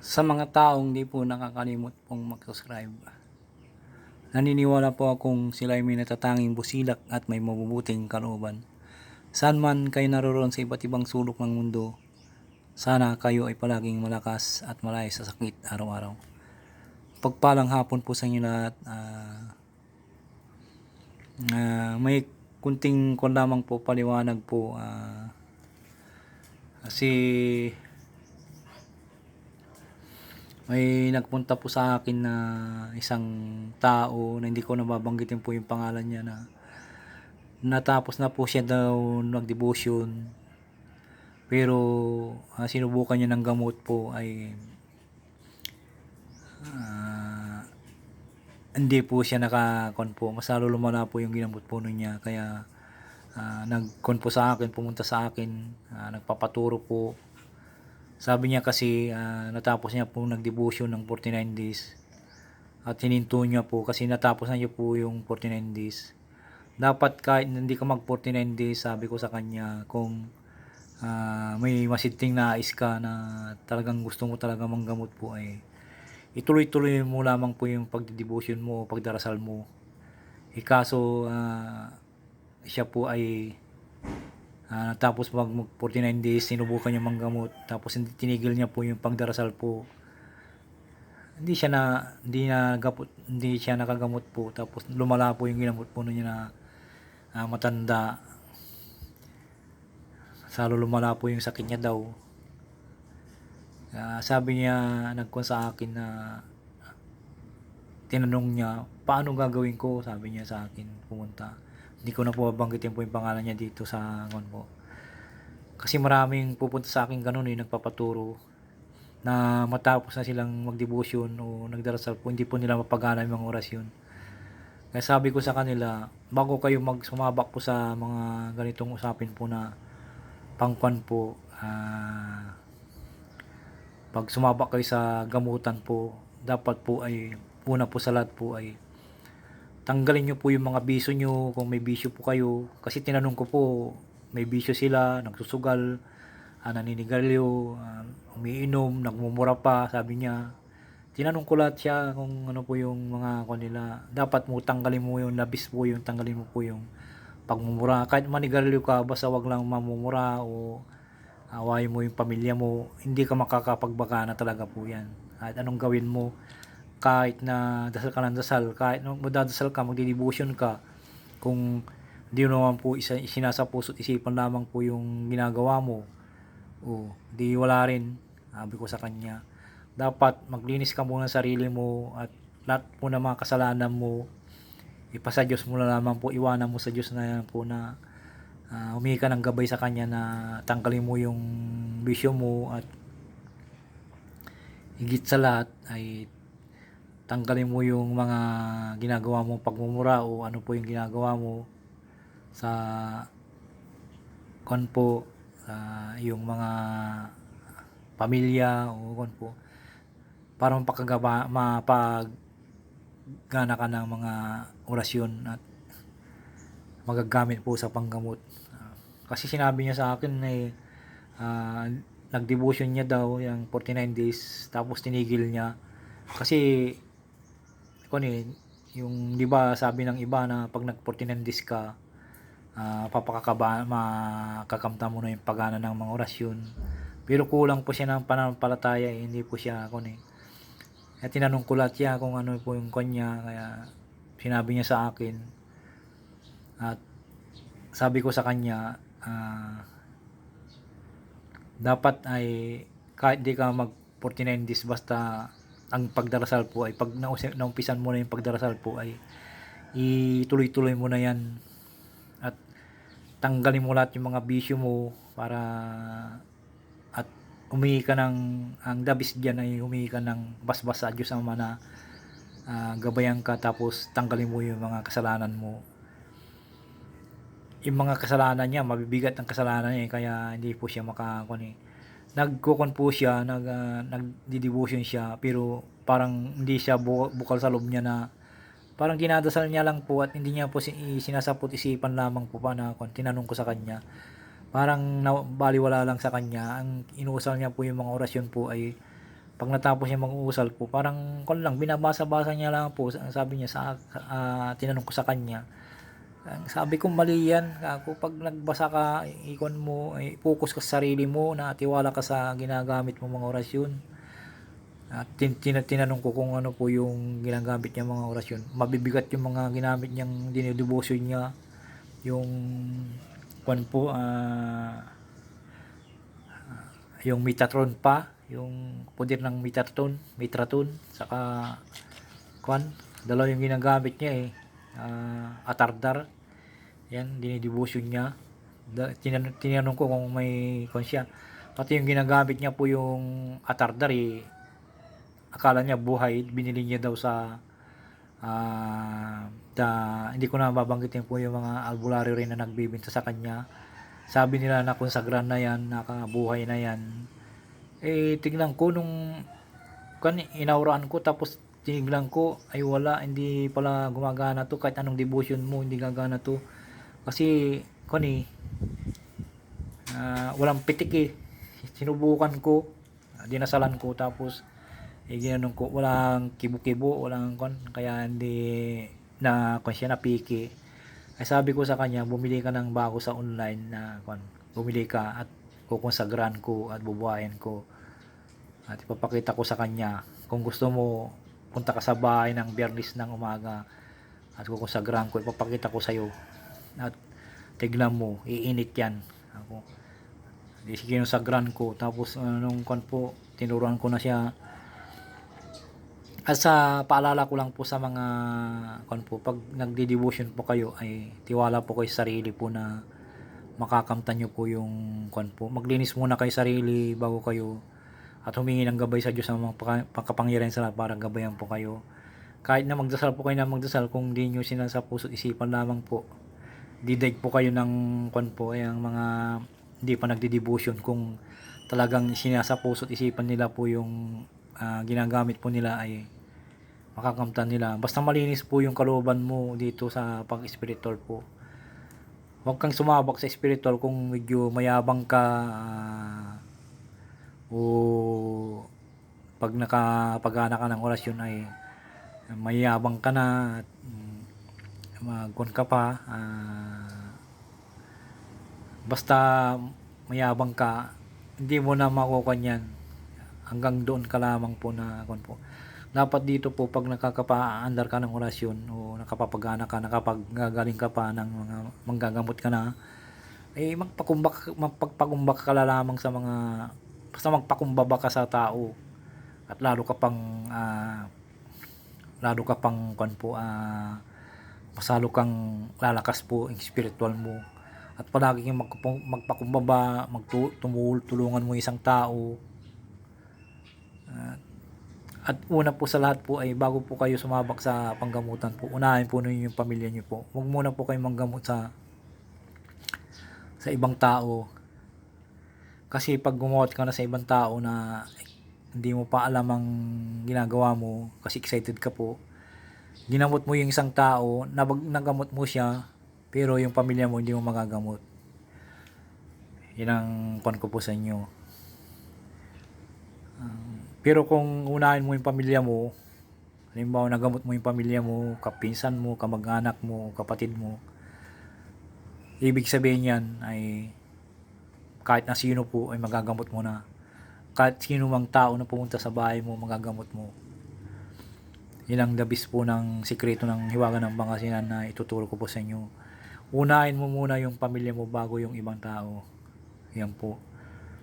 Sa mga taong di po nakakalimot pong mag-subscribe. Naniniwala po akong sila ay may natatanging busilak at may mabubuting kalooban. Saan man kayo naroon sa iba't ibang sulok ng mundo, sana kayo ay palaging malakas at malay sa sakit araw-araw. Pagpalang hapon po sa inyo lahat. ah, ah, may kunting kon lamang po paliwanag po ah, kasi may nagpunta po sa akin na isang tao na hindi ko nababanggitin po yung pangalan niya na natapos na po siya daw nag-devotion pero ah, sinubukan niya ng gamot po ay ah, hindi po siya nakakon po. Mas lalo lumala po yung ginamot po niya. Kaya ah, nagkon po sa akin pumunta sa akin ah, nagpapaturo po sabi niya kasi ah, natapos niya po nag-devotion ng 49 days. At hininto niya po kasi natapos na niya po yung 49 days. Dapat kahit hindi ka mag 49 days, sabi ko sa kanya, kung ah, may masiting nais ka na talagang gusto mo talaga manggamot po ay ituloy-tuloy mo lamang po yung pagdevotion mo, pagdarasal mo. Eh kaso ah, siya po ay Ah, tapos mag, mag 49 days, sinubukan niya manggamot. Tapos hindi tinigil niya po yung pagdarasal po. Hindi siya na hindi na gapot, hindi siya nakagamot po. Tapos lumala po yung ginamot po niya na ah, matanda. Salo lumala po yung sakit niya daw. Ah, sabi niya nagkon sa akin na tinanong niya, paano gagawin ko? Sabi niya sa akin, pumunta. Hindi ko na po babanggitin po yung pangalan niya dito sa ngon po. Kasi maraming pupunta sa akin ganun eh, nagpapaturo na matapos na silang magdevotion o nagdarasal po, hindi po nila mapagana yung mga orasyon. Kaya sabi ko sa kanila, bago kayo magsumabak po sa mga ganitong usapin po na pangkwan po, ah, pag sumabak kayo sa gamutan po, dapat po ay, una po sa lahat po ay, tanggalin nyo po yung mga bisyo nyo kung may bisyo po kayo. Kasi tinanong ko po, may bisyo sila, nagsusugal, ah, naninigarilyo, ah, umiinom, nagmumura pa, sabi niya. Tinanong ko lahat siya kung ano po yung mga kanila. Dapat mo tanggalin mo yung labis po yung tanggalin mo po yung pagmumura. Kahit manigarilyo ka, basta wag lang mamumura o awayin mo yung pamilya mo, hindi ka makakapagbaka na talaga po yan. At anong gawin mo, kahit na dasal ka ng dasal, kahit nung magdadasal ka, magdidevotion ka, kung di mo naman po isa, isinasa puso't isipan lamang po yung ginagawa mo, o di wala rin, sabi ko sa kanya, dapat maglinis ka muna sa sarili mo at lahat po ng mga kasalanan mo, ipasa Diyos mo na lamang po, iwanan mo sa Diyos na po na uh, humingi ka ng gabay sa Kanya na tanggalin mo yung bisyo mo at higit sa lahat ay tanggalin mo yung mga ginagawa mo pagmumura o ano po yung ginagawa mo sa kon po sa yung mga pamilya o kon po. Para mapakagaba mapagana ka ng mga orasyon at magagamit po sa panggamot. Kasi sinabi niya sa akin eh ah, nag-devotion niya daw yung 49 days tapos tinigil niya. Kasi kung eh, yung 'di ba sabi ng iba na pag nag 49 days ka uh, papakakaba makakamta mo na yung pagana ng mga orasyon. Pero kulang po siya ng pananampalataya eh, hindi po siya kung eh. Kaya tinanong ko lahat siya kung ano po yung kanya kaya sinabi niya sa akin. At sabi ko sa kanya ah, dapat ay kahit di ka mag 49 days basta ang pagdarasal po ay pag naumpisan mo na yung pagdarasal po ay ituloy-tuloy mo na yan at tanggalin mo lahat yung mga bisyo mo para at humingi ka ng ang dabis dyan ay humingi ka ng basbas sa Diyos Ama na ah, gabayan ka tapos tanggalin mo yung mga kasalanan mo yung mga kasalanan niya, mabibigat ang kasalanan niya eh, kaya hindi po siya makakon eh. Nagkukon po siya, nag, uh, nagdi-devotion siya, pero parang hindi siya bu- bukal sa loob niya na parang ginadasal niya lang po at hindi niya po si- sinasapot isipan lamang po pa na kung tinanong ko sa kanya. Parang na, baliwala lang sa kanya. Ang inuusal niya po yung mga orasyon po ay Pag natapos niya mag-uusal po, parang kon lang, binabasa-basa niya lang po. Sabi niya sa, ah, tinanong ko sa kanya, ang sabi ko mali yan. Ako pag nagbasa ka, ikon mo, ay, focus ka sa sarili mo, na tiwala ka sa ginagamit mo mga orasyon. At tin, tin, tinanong ko kung ano po yung ginagamit niya mga orasyon. Mabibigat yung mga ginamit niyang dinidibosyon niya. Yung kwan po, ah, yung Metatron pa, yung poder ng Metatron, Metatron, saka kwan, dalawa yung ginagamit niya eh. Ah, atardar. Yan, dinidibusyon niya. Da, tinan, tinanong ko kung may kwan siya. Pati yung ginagamit niya po yung atardar eh. Akala niya buhay, binili niya daw sa ah da, hindi ko na babanggitin po yung mga albularyo rin na nagbibinta sa kanya. Sabi nila na konsagran na yan, nakabuhay na yan. Eh, tignan ko nung kan inauraan ko tapos tinignan ko ay wala. Hindi pala gumagana to. Kahit anong devotion mo hindi gagana to. Kasi kan eh ah, walang pitik eh. Sinubukan ko dinasalan ko. Tapos eh ginanong ko walang kibo-kibo walang kon. Kaya hindi na kon siya napiki. Ay sabi ko sa kanya bumili ka ng bago sa online na kon bumili ka at kukonsagran ko at bubuhayin ko. At ipapakita ko sa kanya kung gusto mo punta ka sa bahay ng biyernes ng umaga. At kukonsagran ko ipapakita ko sa iyo at tignan mo iinit yan. Ako. Di sige yung sagran ko tapos anong kon po tinuruan ko na siya. At sa paalala ko lang po sa mga kon po pag nagdi-devotion po kayo ay tiwala po kayo sa sarili po na makakamtan nyo po yung kon po. Maglinis muna kayo sarili bago kayo at humingi ng gabay sa Diyos sa mga pagkapangyarihan sa lahat para gabayan po kayo kahit na magdasal po kayo na magdasal kung di nyo sinasa puso isipan lamang po didig po kayo ng kon po ay ang mga hindi pa nagdi-devotion kung talagang sinasa puso isipan nila po yung ah, ginagamit po nila ay makakamtan nila. Basta malinis po yung kalooban mo dito sa pag-spiritual po. Huwag kang sumabak sa spiritual kung medyo mayabang ka ah, o pag nakapagana ka ng orasyon ay mayabang ka na at mm, magkon ka pa ah, basta mayabang ka hindi mo na makukuha yan. Hanggang doon ka lamang po na kon po dapat dito po pag nakakapaandar ka ng orasyon o nakapapagana ka nakapagagaling ka pa ng mga manggagamot ka na eh magpakumbak magpagpakumbak ka la lamang sa mga basta magpakumbaba ka sa tao at lalo ka pang ah, lalo ka pang kon po ah, masalo kang lalakas po yung spiritual mo at palagi kang magpakumbaba magtumul tulungan mo isang tao at una po sa lahat po ay bago po kayo sumabak sa panggamutan po, unahin po ninyo yung pamilya niyo po. Huwag muna po kayong manggamot sa sa ibang tao. Kasi pag gumawat ka na sa ibang tao na hindi mo pa alam ang ginagawa mo kasi excited ka po, ginamot mo yung isang tao, nabag, nagamot mo siya, pero yung pamilya mo hindi mo magagamot. Yan ang kon ko po sa inyo. Pero kung unahin mo yung pamilya mo, halimbawa nagamot mo yung pamilya mo, kapinsan mo, kamag-anak mo, kapatid mo, ibig sabihin yan ay kahit na sino po ay magagamot mo na. Kahit sino mang tao na pumunta sa bahay mo, magagamot mo. Yan ang dabis po ng sikreto ng hiwaga ng Pangasinan na ituturo ko po sa inyo. Unahin mo muna yung pamilya mo bago yung ibang tao. Yan po.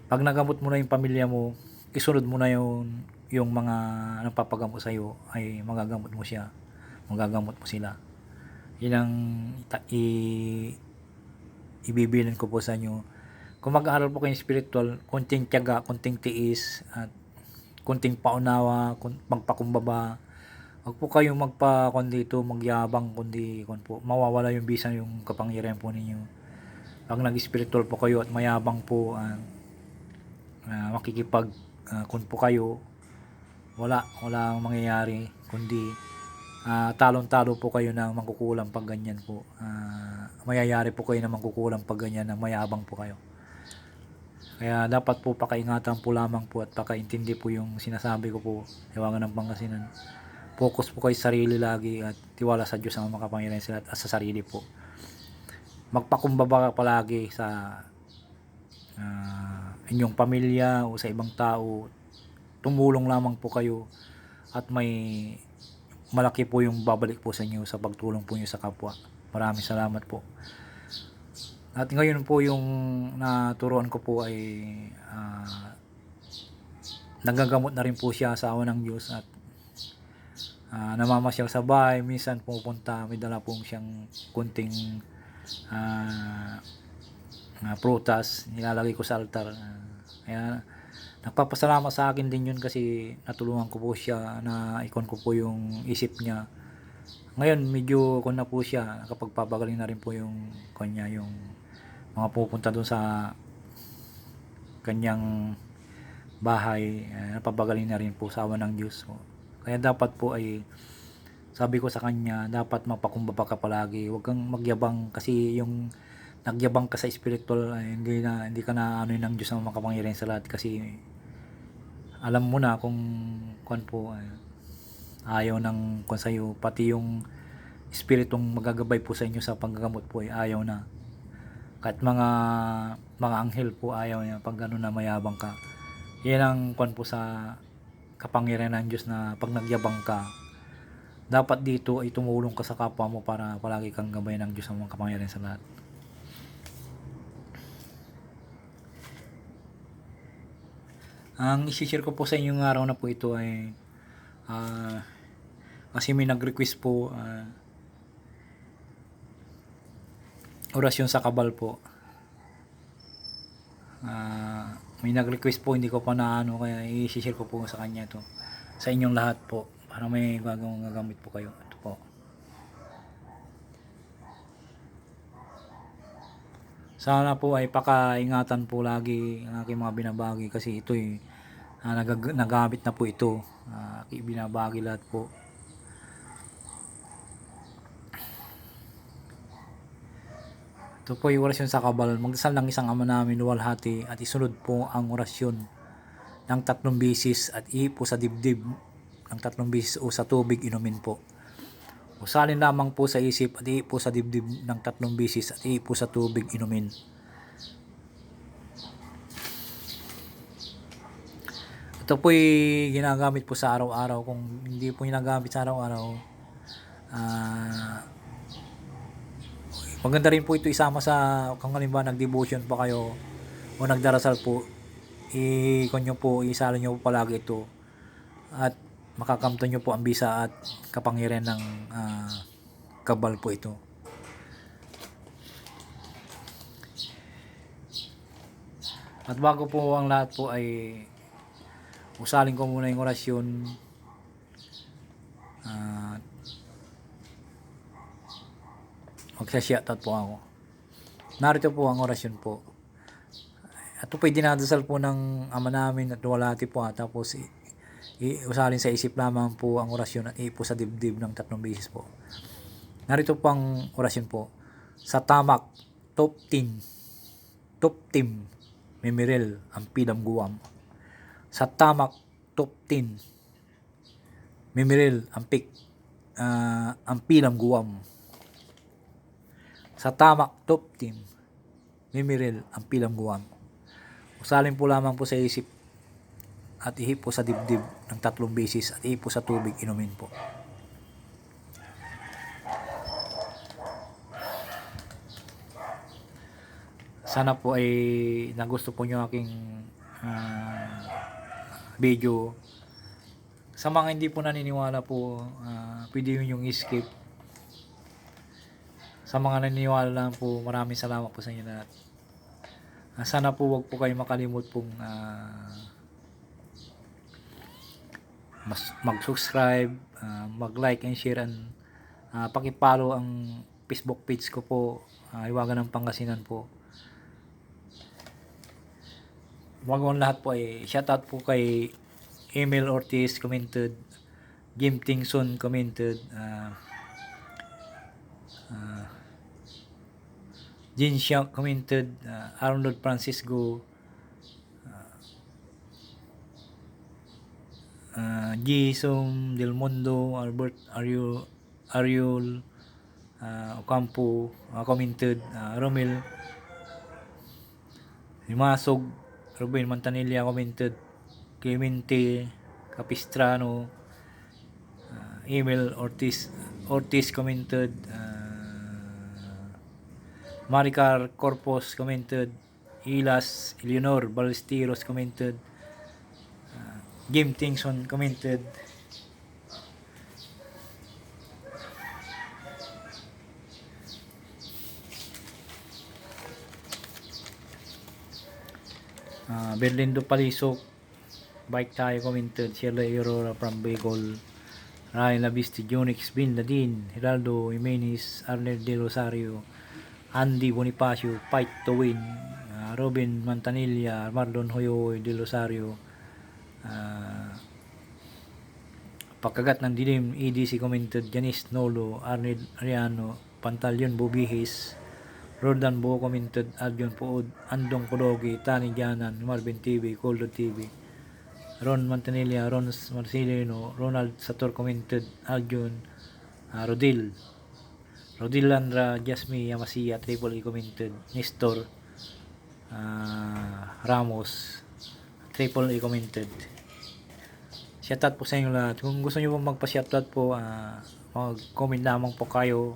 Pag nagamot mo na yung pamilya mo, isunod mo na yung yung mga nagpapagamot sa iyo ay magagamot mo siya. Magagamot mo sila. Yan ang i, ibibilin ko po sa inyo. Kung mag-aaral po kayo ng spiritual, konting tiyaga, konting tiis, at konting paunawa, magpakumbaba. Huwag po kayong magpa kun dito, magyabang kundi kun po, mawawala yung bisa yung kapangyarihan po ninyo. Pag nag-spiritual po kayo at mayabang po, ah, ah, makikipag ah, kun po kayo, wala, wala ang mangyayari, kundi ah, talon-talo po kayo ng mangkukulang pag ganyan po. Ah, mayayari po kayo na mangkukulang pag ganyan na mayabang po kayo. Kaya dapat po pakaingatan po lamang po at pakaintindi po yung sinasabi ko po. Iwagan ng Pangasinan. Focus po kayo sa sarili lagi at tiwala sa Diyos ang makapangyarihan sila at sa sarili po. Magpakumbaba ka palagi sa ah, inyong pamilya o sa ibang tao. Tumulong lamang po kayo at may malaki po yung babalik po sa inyo sa pagtulong po niyo sa kapwa. Maraming salamat po. At ngayon po yung naturuan ko po ay ah, nagagamot na rin po siya sa awa ng Diyos at ah, namamasyal sa bahay. Minsan pupunta, may dala pong siyang kunting ah, ah, prutas. Nilalagay ko sa altar. Ah, kaya nagpapasalamat sa akin din yun kasi natulungan ko po siya na ikon ko po yung isip niya. Ngayon medyo kon na po siya, nakapagpapagaling na rin po yung kanya yung mga pupunta doon sa kanyang bahay, eh, napapagaling na rin po sa awa ng Diyos. So, kaya dapat po ay sabi ko sa kanya, dapat mapakumbaba ka palagi. Huwag kang magyabang kasi yung nagyabang ka sa spiritual, ay hindi na hindi ka na ano ng Diyos ang makapangyarihan sa lahat kasi alam mo na kung kung po ay, ayaw ng kung sa'yo, pati yung spiritong magagabay po sa inyo sa panggagamot po ay ayaw na. Kahit mga mga anghel po ayaw niya pag gano'n na mayabang ka. Yan ang kwan po sa kapangyarihan ng Diyos na pag nagyabang ka, dapat dito ay tumulong ka sa kapwa mo para palagi kang gabay ng Diyos ang mga kapangyarihan sa lahat. Ang isi-share ko po sa inyo ng araw na po ito ay ah, kasi may nag-request po ah, orasyon sa kabal po. Ah, may nag-request po, hindi ko pa naano kaya i-share ko po sa kanya to sa inyong lahat po para may gagawang gagamit po kayo. Ito po. Sana po ay pakaingatan po lagi ang aking mga binabagi kasi ito eh ah, nagag- nagamit na po ito. Ah, binabagi lahat po. Ito po yung orasyon sa kabal. Magdasal ng isang ama namin luwalhati at isunod po ang orasyon ng tatlong bisis at ipo sa dibdib ng tatlong bisis o sa tubig inumin po. Usalin lamang po sa isip at ipo sa dibdib ng tatlong bisis at ipo sa tubig inumin. Ito po'y ginagamit po sa araw-araw. Kung hindi po ginagamit sa araw-araw, ah Maganda rin po ito isama sa kung halimbawa nag-devotion pa kayo o nagdarasal po, i-kon nyo po, isalo nyo po palagi ito at makakamto nyo po ang bisa at kapangyarihan ng ah, kabal po ito. At bago po ang lahat po ay usalin ko muna yung orasyon at magsashoutout po ako. Narito po ang orasyon po. Ito po dinadasal po ng ama namin at walati po ha. Tapos i- i- usalin sa isip lamang po ang orasyon at ipo sa dibdib ng tatlong bisis po. Narito po ang orasyon po. Sa tamak, top tin, top tim, memirel, ang pilam guwam. Sa tamak, top tin, memirel, ang pik, ah, ang pilam guwam sa tamak top team mimiril ang pilam guwam. Usalin po lamang po sa isip at ihip po sa dibdib ng tatlong beses at ihip po sa tubig inumin po. Sana po ay nagusto po nyo aking ah, video. Sa mga hindi po naniniwala po, ah, pwede yun yung skip sa mga naniniwala lang po, maraming salamat po sa inyo lahat. Ah, sana po wag po kayo makalimot pong ah, mas mag-subscribe, ah, mag-like and share and ah, paki-follow ang Facebook page ko po, ah, Iwagan ng Pangasinan po. Wag mo lahat po ay shoutout po kay Emil Ortiz commented, Jim Tingson commented, ah, ah, Jin Xiao commented, uh, Arnold Francisco, uh, uh, Jason Del Mondo, Albert Ariol, Ariol uh, Ocampo uh, commented, uh, Romel Limasog, Ruben Mantanilla commented, Clemente Capistrano, uh, Emil Ortiz, Ortiz commented, uh, Maricar Corpus commented, Ilas Eleanor Balesteros commented, ah, Jim Tingson commented, Ah, Berlindo Palisok, Bike tayo commented, Sheila Aurora from Bicol, Ryan Labisti, Jonix Bin Ladin, Geraldo Jimenez, Arnel De Rosario, Andy Bonifacio, Fight to Win, ah, Robin Mantanilla, Marlon Hoyoy De Rosario, ah, Pagkagat ng dilim, EDC commented, Janice Nolo, Arnel Ariano, Pantalion Bubihis, Rodan Bo commented, Aljon Puod, Andong Kudogi, Tani Janan, Marvin TV, Coldo TV, Ron Mantanilla, Ron Marcelino, Ronald Sator commented, Aljon, uh, Rodil, Rodil Landra, Jasmine Yamasiya, Triple E commented, Nestor, ah, Ramos, Triple E commented. Shoutout po sa inyo lahat. Kung gusto nyo pong magpa-shoutout po, ah, mag-comment lamang po kayo.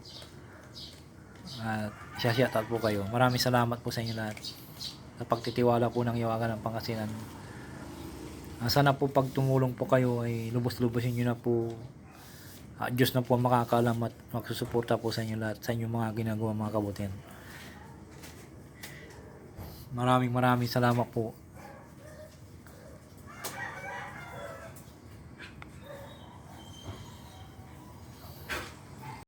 At shoutout po kayo. Maraming salamat po sa inyo lahat. Sa pagtitiwala po ng Yawagan ng Pangasinan. Ah, sana po pag tumulong po kayo ay lubos-lubosin nyo na po. At Diyos na po makakaalam at magsusuporta po sa inyo lahat sa inyong mga ginagawa mga kabutihan. Maraming maraming salamat po